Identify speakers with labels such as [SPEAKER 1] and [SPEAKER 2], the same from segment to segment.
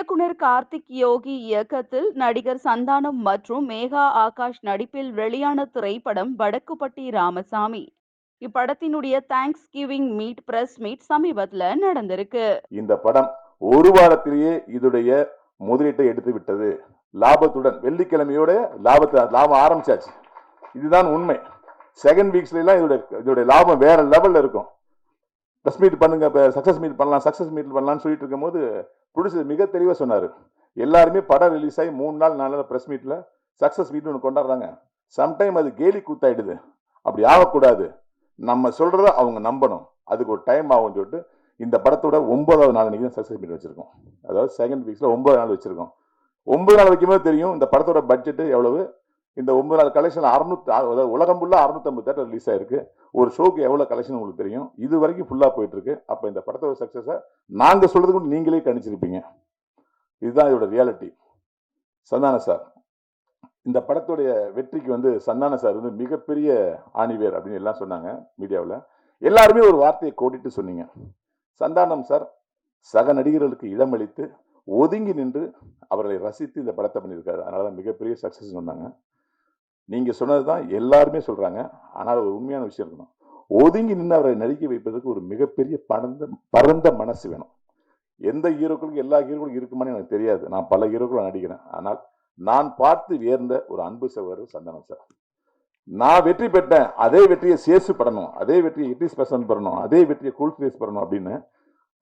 [SPEAKER 1] இயக்குனர் கார்த்திக் யோகி இயக்கத்தில் நடிகர் சந்தானம் மற்றும் மேகா ஆகாஷ் நடிப்பில் வெளியான திரைப்படம் Vadakkupatti Ramasamy. இப்படத்தினுடைய thanks giving meet press meet சமீபத்துல நடந்திருக்கு.
[SPEAKER 2] இந்த படம் ஒரு வாரத்திலேயே இதோடைய முதலீட்டை எடுத்து விட்டது. லாபத்துடன் வெள்ளிக்கிழமையோட லாபத்தை லாபம் ஆரம்பிச்சாச்சு. இதுதான் உண்மை. செகண்ட் வீக்ஸ்லாம் எல்லாம் இதோட இதோட லாபம் வேற லெவல்ல இருக்கும். ப்ரெஸ் மீட் பண்ணுங்க இப்போ சக்ஸஸ் மீட் பண்ணலாம் சக்ஸஸ் மீட் பண்ணலாம்னு சொல்லிட்டு இருக்கும்போது ப்ரொடியூசர் மிக தெளிவாக சொன்னார். எல்லாருமே படம் ரிலீஸ் ஆகி மூணு நாள் நாலு நாள் ப்ரெஸ் மீட்டில் சக்ஸஸ் மீட்னு ஒன்று கொண்டாடுறாங்க. சம்டைம் அது கேலி கூத்தாயிடுது. அப்படி ஆகக்கூடாது. நம்ம சொல்கிறத அவங்க நம்பணும். அதுக்கு ஒரு டைம் ஆகும்னு சொல்லிட்டு இந்த படத்தோட ஒன்பதாவது நாள் அன்றைக்கி தான் சக்ஸஸ் மீட் வச்சுருக்கோம். அதாவது செகண்ட் வீக்ஸில் ஒன்பது நாள் வச்சுருக்கோம். ஒன்பது நாள் வைக்கும்போது தெரியும் இந்த படத்தோட பட்ஜெட்டு எவ்வளவு? இந்த ஒன்பது நாள் கலெக்ஷன் அறுநூத்தி அதாவது உலகம் ஃபுல்லாக அறுநூத்தம்பது தேட்டர் ரிலீஸ் ஆயிருக்கு. ஒரு ஷோக்கு எவ்வளோ கலெக்ஷன் உங்களுக்கு தெரியும்? இது வரைக்கும் ஃபுல்லாக போயிட்டு இருக்கு அப்போ இந்த படத்தோட சக்ஸஸை நாங்கள் சொல்றது கூட நீங்களே கணிச்சிருப்பீங்க. இதுதான் இதோட ரியாலிட்டி சந்தான சார் இந்த படத்துடைய வெற்றிக்கு வந்து சந்தான சார் வந்து மிகப்பெரிய ஆணிவேர் அப்படின்னு எல்லாம் சொன்னாங்க மீடியாவில். எல்லாருமே ஒரு வார்த்தையை கோடிட்டு சொன்னீங்க. சந்தானம் சார் சக நடிகர்களுக்கு இடமளித்து ஒதுங்கி நின்று அவர்களை ரசித்து இந்த படத்தை பண்ணியிருக்காரு. அதனால தான் மிகப்பெரிய சக்ஸஸ் சொன்னாங்க. நீங்கள் சொன்னது தான் எல்லாருமே சொல்கிறாங்க ஆனால் ஒரு உண்மையான விஷயம் இருக்கணும். ஒதுங்கி நின்று அவரை நடிக்க வைப்பதற்கு ஒரு மிகப்பெரிய பரந்த பரந்த மனசு வேணும். எந்த ஹீரோக்களுக்கும் எல்லா ஹீரோக்களுக்கும் இருக்குமான்னு எனக்கு தெரியாது. நான் பல ஹீரோக்களை நடிக்கிறேன். ஆனால் நான் பார்த்து வியர்ந்த ஒரு அன்பு சகோதரர் சந்தனம் சார். நான் வெற்றி பெற்றேன். அதே வெற்றியை சேசு படணும் அதே வெற்றியை இட்லிஸ் பர்சன் பண்ணணும். அதே வெற்றியை கூல் ஃபேஸ் பண்ணணும் அப்படின்னு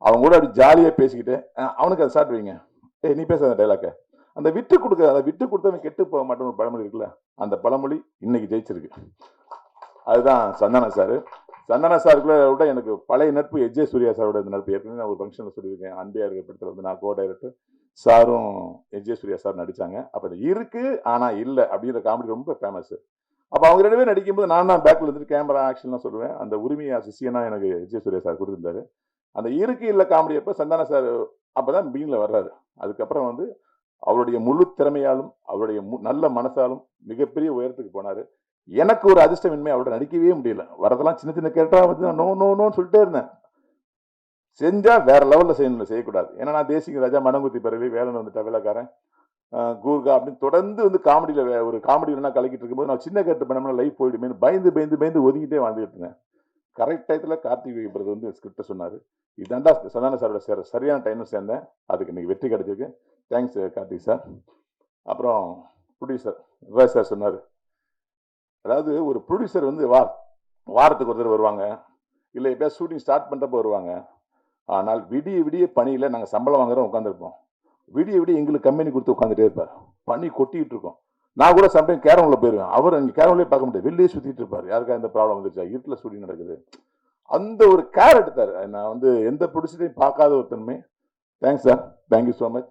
[SPEAKER 2] அவங்க கூட அப்படி ஜாலியாக பேசிக்கிட்டு அவனுக்கு அதை சாப்பிட்டு வைங்க ஏய் நீ பேச அந்த டைலாக்கை அந்த விட்டு கொடுக்க அதை விட்டு கொடுத்தவன் கெட்டு போக மாட்டோம் ஒரு பழமொழி இருக்குல்ல? அந்த பழமொழி இன்னைக்கு ஜெயிச்சிருக்கு. அதுதான் சந்தான சார். சந்தான சாருக்குள்ள விட எனக்கு பழைய நட்பு எஜே சூர்யா சாரோட இந்த நட்பு ஏற்கனவே நான் ஒரு ஃபங்க்ஷனில் சொல்லியிருக்கேன். அன்பியா இருக்கிற படத்தில் வந்து நான் கோ டைரக்டர் சாரும் எஜே சூர்யா சார் நடித்தாங்க அப்போ இருக்கு ஆனால் இல்லை அப்படிங்கிற காமெடி ரொம்ப ஃபேமஸ் அப்போ அவங்க ரெண்டு பேரும் நடிக்கும்போது நான் தான் பேக்கில் இருந்துட்டு கேமரா ஆக்ஷன்லாம் சொல்லுவேன். அந்த உரிமையை சிசியனாக எனக்கு எஜே சூர்யா சார் கொடுத்துருந்தாரு. அந்த இருக்கு இல்லை காமெடி அப்போ சந்தான சார் அப்போ தான் பீனில் வர்றாரு. அதுக்கப்புறம் வந்து அவருடைய முழு திறமையாலும் அவருடைய மு- நல்ல மனசாலும் மிகப்பெரிய உயரத்துக்கு போனார். எனக்கு ஒரு அதிர்ஷ்டமின்மை அவரோட நடிக்கவே முடியல. வரதெல்லாம் சின்ன சின்ன கேரக்டரா வந்து நான் நோ நோ நோன்னு சொல்லிட்டே இருந்தேன். செஞ்சா வேற லெவலில் செய்யணும் செய்யக்கூடாது. ஏன்னா நான் தேசிக ராஜா மனங்குத்தி பிறவி வேலன் வந்துட்டா வேலைக்காரன். கூர்கா அப்படின்னு தொடர்ந்து வந்து காமெடியில ஒரு காமெடி வேணா கலக்கிட்டு இருக்கும்போது நான் சின்ன கேட்டு பண்ணோம்னா லைஃப் போயிடுமே பயந்து பயந்து பயந்து ஒதுக்கிட்டே வாழ்ந்துட்டு இருந்தேன். கரெக்ட் டயத்தில் கார்த்திக் பிரதர் வந்து ஸ்கிரிப்டை சொன்னார். இதாண்டா சதான சாரோட சேர சரியான டைமில் சேர்ந்தேன். அதுக்கு இன்னைக்கு வெற்றி கிடைச்சிருக்கு. தேங்க்ஸ் கார்த்திக் சார் அப்புறம் ப்ரொடியூசர் விவாஸ் சார் சொன்னார். அதாவது ஒரு ப்ரொடியூசர் வந்து வார வாரத்துக்கு ஒரு தடவை வருவாங்க. இல்லை எப்படியா ஷூட்டிங் ஸ்டார்ட் பண்ணுறப்ப வருவாங்க. ஆனால் விடிய விடிய பணியில் நாங்கள் சம்பளம் வாங்குறோம் உட்காந்துருப்போம் விடிய விடிய எங்களுக்கு கம்பெனி கொடுத்து உட்காந்துட்டே இருப்பார். பனி கொட்டிகிட்டு இருக்கோம். நான் கூட சம்டைம் கேரமில் போயிருவேன். அவர் அங்கே கேரம்லேயே பார்க்க முடியாது வெளியே சுற்றிட்டு இருப்பார். யாருக்கா இந்த ப்ராப்ளம் வந்துருச்சா? இருட்டில் ஷூட்டிங் நடக்குது. அந்த ஒரு கேர் எடுத்தார். நான் வந்து எந்த ப்ரொடியூசரையும் பார்க்காத ஒருத்தனுமே thanks sir thank you so much